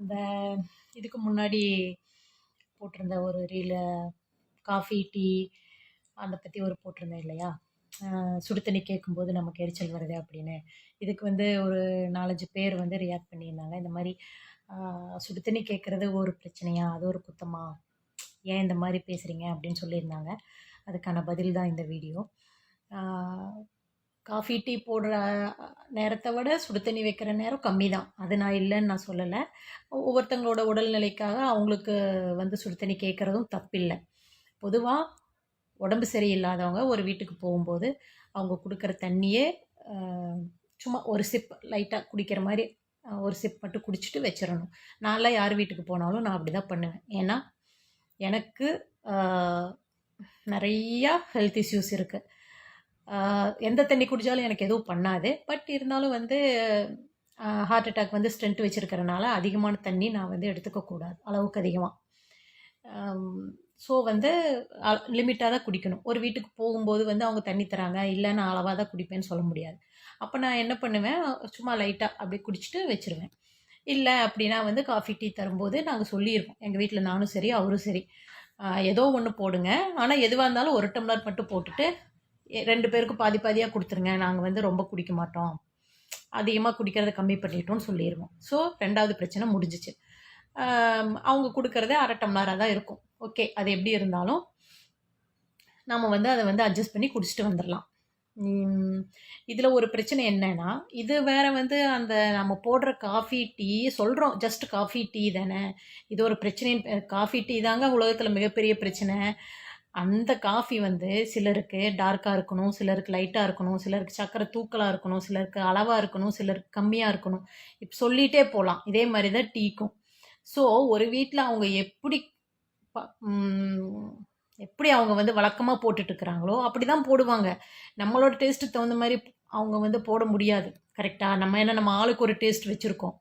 அந்த இதுக்கு முன்னாடி போட்டிருந்த ஒரு ரீல காஃபி டீ அதை பற்றி ஒரு போட்டிருந்தேன் இல்லையா? சுடு தண்ணி கேட்கும்போது நமக்கு எரிச்சல் வருது அப்படின்னு. இதுக்கு வந்து ஒரு நாலஞ்சு பேர் வந்து ரியாக்ட் பண்ணியிருந்தாங்க. இந்த மாதிரி சுடு தண்ணி கேட்குறது ஒரு பிரச்சனையா? அது ஒரு குத்தமா? ஏன் இந்த மாதிரி பேசுகிறீங்க அப்படின்னு சொல்லியிருந்தாங்க. அதுக்கான பதில் தான் இந்த வீடியோ காஃபி டீ போடுற நேரத்தை விட சுடு தண்ணி வைக்கிற நேரம் கம்மி தான் அது நான் இல்லைன்னு நான் சொல்லலை. ஒவ்வொருத்தங்களோட உடல்நிலைக்காக அவங்களுக்கு வந்து சுடு தண்ணி கேட்குறதும் தப்பில்லை. பொதுவாக உடம்பு சரியில்லாதவங்க ஒரு வீட்டுக்கு போகும்போது அவங்க கொடுக்குற தண்ணியே சும்மா ஒரு சிப் லைட்டாக குடிக்கிற மாதிரி ஒரு சிப் மட்டும் குடிச்சிட்டு வச்சிடணும் நான்லாம் யார் வீட்டுக்கு போனாலும் நான் அப்படி தான் பண்ணுவேன். ஏன்னா எனக்கு நிறையா ஹெல்த் இஷ்யூஸ் இருக்குது எந்த தண்ணி குடித்தாலும் எனக்கு எதுவும் பண்ணாது. பட் இருந்தாலும் வந்து ஹார்ட் அட்டாக் வந்து ஸ்ட்ரென்த் வச்சுருக்கிறனால அதிகமான தண்ணி நான் வந்து எடுத்துக்கக்கூடாது அளவுக்கு அதிகமாக ஸோ வந்து லிமிட்டாக தான் குடிக்கணும். ஒரு வீட்டுக்கு போகும்போது வந்து அவங்க தண்ணி தராங்க இல்லை நான் அளவாக தான் குடிப்பேன்னு சொல்ல முடியாது. அப்போ நான் என்ன பண்ணுவேன்? சும்மா லைட்டாக அப்படி குடிச்சிட்டு வச்சுருவேன். இல்லை அப்படின்னா வந்து காஃபி டீ தரும்போது நாங்கள் சொல்லியிருக்கோம். எங்கள் வீட்டில் நானும் சரி அவரும் சரி. ஏதோ ஒன்று போடுங்க. ஆனால் எதுவாக இருந்தாலும் ஒரு டம்ளர் மட்டும் போட்டுட்டு ரெண்டு பேருக்கும் பாதி பாதியாக கொடுத்துருங்க. நாங்கள் வந்து ரொம்ப குடிக்க மாட்டோம். அதிகமாக குடிக்கிறத கம்மி பண்ணிட்டோம்னு சொல்லிடுவோம் ஸோ ரெண்டாவது பிரச்சனை முடிஞ்சிச்சு. அவங்க கொடுக்குறதே அரை டம்ளராக தான் இருக்கும். ஓகே அது எப்படி இருந்தாலும் நம்ம வந்து அதை வந்து அட்ஜஸ்ட் பண்ணி குடிச்சிட்டு வந்துடலாம் இதில் ஒரு பிரச்சனை என்னன்னா இது வேற வந்து அந்த நம்ம போடுற காஃபி டீ சொல்கிறோம் ஜஸ்ட் காஃபி டீ தானே. இது ஒரு பிரச்சனை காஃபி டீ தாங்க உலகத்தில் மிகப்பெரிய பிரச்சனை. அந்த காஃபி வந்து சிலருக்கு டார்க்காக இருக்கணும் சிலருக்கு லைட்டாக இருக்கணும் சிலருக்கு சக்கரை தூக்கலாக இருக்கணும் சிலருக்கு அளவாக இருக்கணும் சிலருக்கு கம்மியாக இருக்கணும். இப்போ சொல்லிகிட்டே போகலாம் இதே மாதிரி தான் டீக்கும். ஸோ ஒரு வீட்டில் அவங்க எப்படி எப்படி அவங்க வந்து வழக்கமாக போட்டுட்ருக்குறாங்களோ அப்படி தான் போடுவாங்க. நம்மளோட டேஸ்ட்டுக்கு தகுந்த மாதிரி அவங்க வந்து போட முடியாது. கரெக்டாக நம்ம என்ன நம்ம ஆளுக்கு ஒரு டேஸ்ட் வச்சுருக்கோம்.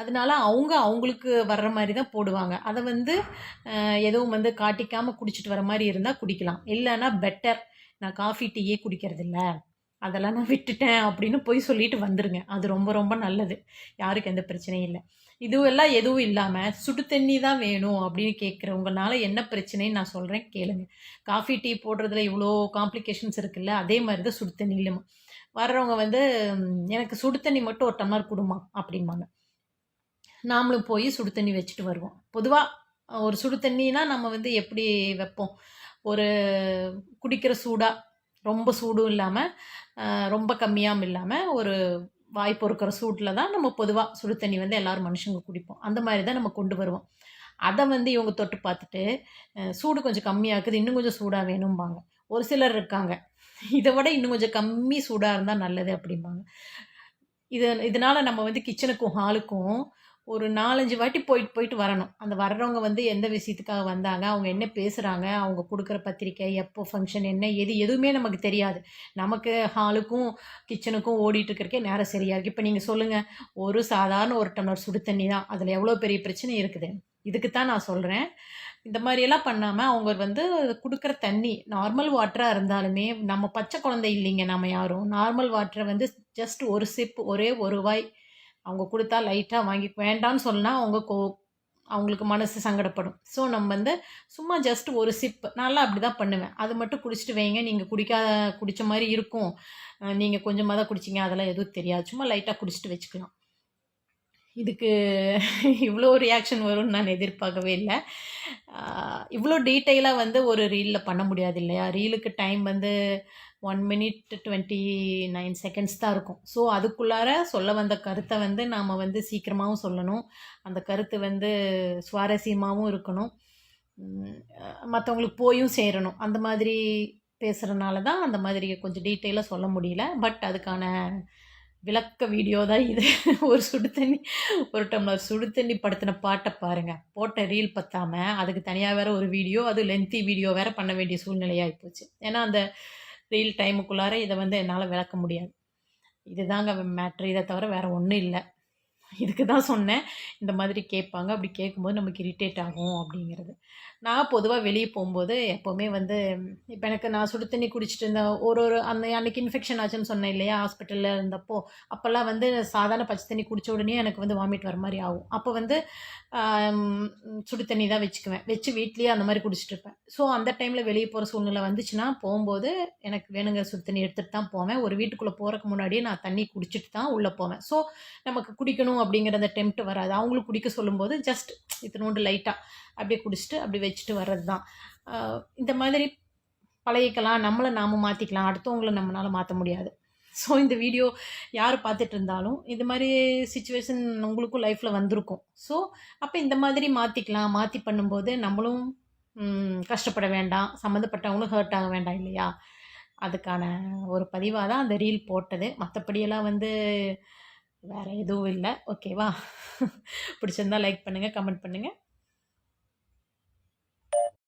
அதனால அவங்க அவங்களுக்கு வர்ற மாதிரி தான் போடுவாங்க. அதை வந்து எதுவும் வந்து காட்டிக்காமல் குடிச்சிட்டு வர மாதிரி இருந்தால் குடிக்கலாம். இல்லைன்னா பெட்டர் நான் காஃபி டீயே குடிக்கிறதில்ல. அதெல்லாம் நான் விட்டுட்டேன் அப்படின்னு போய் சொல்லிட்டு வந்துடுங்க அது ரொம்ப ரொம்ப நல்லது. யாருக்கு எந்த பிரச்சனையும் இல்லை. இதுவெல்லாம் எதுவும் இல்லாமல் சுடு தண்ணி தான் வேணும் அப்படின்னு கேட்குறவங்கனால என்ன பிரச்சனைன்னு நான் சொல்கிறேன் கேளுங்க. காஃபி டீ போடுறதுல இவ்வளோ காம்ப்ளிகேஷன்ஸ் இருக்குல்ல அதே மாதிரி தான் சுடு தண்ணியிலும் வர்றவங்க வந்து எனக்கு சுடு தண்ணி மட்டும் ஒரு டம்ளர் கொடுமா அப்படிம்பாங்க. நாமளும் போய் சுடு தண்ணி வச்சுட்டு வருவோம். பொதுவாக ஒரு சுடு தண்ணினா நம்ம வந்து எப்படி வைப்போம்? ஒரு குடிக்கிற சூடாக ரொம்ப சூடும் இல்லாமல் ரொம்ப கம்மியாகவும் இல்லாமல் ஒரு வாய்ப்பு இருக்கிற சூட்டில் தான் நம்ம பொதுவாக சுடு தண்ணி வந்து எல்லோரும் மனுஷங்க குடிப்போம். அந்த மாதிரி தான் நம்ம கொண்டு வருவோம். அதை வந்து இவங்க தொட்டு பார்த்துட்டு சூடு கொஞ்சம் கம்மியாக்குது இன்னும் கொஞ்சம் சூடாக வேணும்பாங்க. ஒரு சிலர் இருக்காங்க. இதை விட இன்னும் கொஞ்சம் கம்மி சூடாக இருந்தால் நல்லது அப்படிம்பாங்க. இது இதனால் நம்ம வந்து கிச்சனுக்கும் ஹாலுக்கும் ஒரு நாலஞ்சு வாட்டி போயிட்டு போயிட்டு வரணும். அந்த வர்றவங்க வந்து எந்த விஷயத்துக்காக வந்தாங்க அவங்க என்ன பேசுகிறாங்க அவங்க கொடுக்குற பத்திரிக்கை எப்போ ஃபங்க்ஷன் என்ன எது எதுவுமே நமக்கு தெரியாது. நமக்கு ஹாலுக்கும் கிச்சனுக்கும் ஓடிட்டு இருக்கிறக்கே நேரம் சரியாக இருக்குது இப்போ நீங்கள் சொல்லுங்கள் ஒரு சாதாரண ஒரு டம்ளர் சுடு தண்ணி தான். அதில் எவ்வளோ பெரிய பிரச்சனை இருக்குது? இதுக்கு தான் நான் சொல்கிறேன் இந்த மாதிரியெல்லாம் பண்ணாமல் அவங்க வந்து கொடுக்குற தண்ணி நார்மல் வாட்டராக இருந்தாலுமே நம்ம பச்சை குழந்தை இல்லைங்க நம்ம யாரும். நார்மல் வாட்டரை வந்து ஜஸ்ட் ஒரு சிப் ஒரே ஒரு வாய் அவங்க கொடுத்தா லைட்டாக வாங்கி வேண்டான்னு சொன்னால் அவங்க கோ அவங்களுக்கு மனசு சங்கடப்படும். ஸோ நம்ம வந்து சும்மா ஜஸ்ட் ஒரு சிப் நல்லா அப்படி தான் பண்ணுவேன். அது மட்டும் குடிச்சிட்டு வைங்க. நீங்கள் குடிக்காத குடித்த மாதிரி இருக்கும். நீங்கள் கொஞ்சமாக தான் குடிச்சிங்க. அதெல்லாம் எதுவும் தெரியாது. சும்மா லைட்டாக குடிச்சிட்டு வச்சுக்கலாம். இதுக்கு இவ்வளோ ரியாக்ஷன் வரும்னு நான் எதிர்பார்க்கவே இல்லை. இவ்வளோ டீட்டெயிலாக வந்து ஒரு ரீலில் பண்ண முடியாது இல்லையா? ரீலுக்கு டைம் வந்து one minute twenty nine seconds தான் இருக்கும். ஸோ அதுக்குள்ளார சொல்ல வந்த கருத்தை வந்து நாம் வந்து சீக்கிரமாகவும் சொல்லணும். அந்த கருத்து வந்து சுவாரஸ்யமாகவும் இருக்கணும். மற்றவங்களுக்கு போயும் சேரணும். அந்த மாதிரி பேசுகிறனால தான் அந்த மாதிரி கொஞ்சம் டீட்டெயிலாக சொல்ல முடியல. பட் அதுக்கான விளக்க வீடியோ தான் இது. ஒரு சுடு தண்ணி ஒரு டம்ளர் சுடு தண்ணி படுத்தின பாட்டை பாருங்கள் போட்ட ரீல் பற்றாமல் அதுக்கு தனியாக வேறு ஒரு வீடியோ அது லென்த்தி வீடியோ வேறு பண்ண வேண்டிய சூழ்நிலையாகி போச்சு ஏன்னா அந்த ரீல் டைமுக்குள்ளார இதை வந்து என்னால் விளக்க முடியாது. இதுதாங்க மேட்ரு இதை தவிர வேறு ஒன்றும் இல்லை. இதுக்கு தான் சொன்னேன். இந்த மாதிரி கேட்பாங்க. அப்படி கேட்கும்போது நமக்கு இரிட்டேட் ஆகும் அப்படிங்கிறது. நான் பொதுவாக வெளியே போகும்போது எப்போவுமே வந்து இப்போ எனக்கு நான் சுடு தண்ணி குடிச்சிட்டு இருந்தேன் ஒரு ஒரு அந்த அன்னைக்கு இன்ஃபெக்ஷன் ஆச்சுன்னு சொன்னேன் இல்லையா ஹாஸ்பிட்டலில் இருந்தப்போ. அப்போல்லாம் வந்து சாதாரண பச்சை தண்ணி குடித்த உடனே எனக்கு வந்து வாமிட் வர மாதிரி ஆகும். அப்போ வந்து சுடு தண்ணி தான் வச்சுக்குவேன். வச்சு வீட்லேயே அந்த மாதிரி குடிச்சிட்டு இருப்பேன். ஸோ அந்த டைமில் வெளியே போகிற சூழ்நிலை வந்துச்சுன்னா போகும்போது எனக்கு வேணுங்கிற சுடு தண்ணி எடுத்துகிட்டு தான் போவேன். ஒரு வீட்டுக்குள்ளே போகிறக்கு முன்னாடியே நான் தண்ணி குடிச்சிட்டு தான் உள்ளே போவேன். ஸோ நமக்கு குடிக்கணும் அப்படிங்கிற அந்த டெம்ட் வராது. அவங்களுக்கு குடிக்க சொல்லும்போது ஜஸ்ட் இத்தினோண்டு லைட்டாக அப்படியே குடிச்சிட்டு அப்படி வச்சுட்டு வர்றது தான் இந்த மாதிரி பழகிக்கலாம். நம்மளை நாம மாற்றிக்கலாம் அடுத்தவங்கள நம்மளால் மாற்ற முடியாது. ஸோ இந்த வீடியோ யார் பார்த்துட்டு இருந்தாலும் இது மாதிரி சுச்சுவேஷன் உங்களுக்கும் லைஃப்பில் வந்திருக்கும். ஸோ அப்போ இந்த மாதிரி மாற்றிக்கலாம் மாற்றி பண்ணும்போது நம்மளும் கஷ்டப்பட வேண்டாம். சம்மந்தப்பட்டவங்களும் ஹர்ட் ஆக வேண்டாம் இல்லையா? அதுக்கான ஒரு பதிவாக தான் அந்த ரீல் போட்டது. மற்றபடியெல்லாம் வந்து வேறு எதுவும் இல்லை. ஓகேவா பிடிச்சிருந்தா லைக் பண்ணுங்கள் கமெண்ட் பண்ணுங்கள்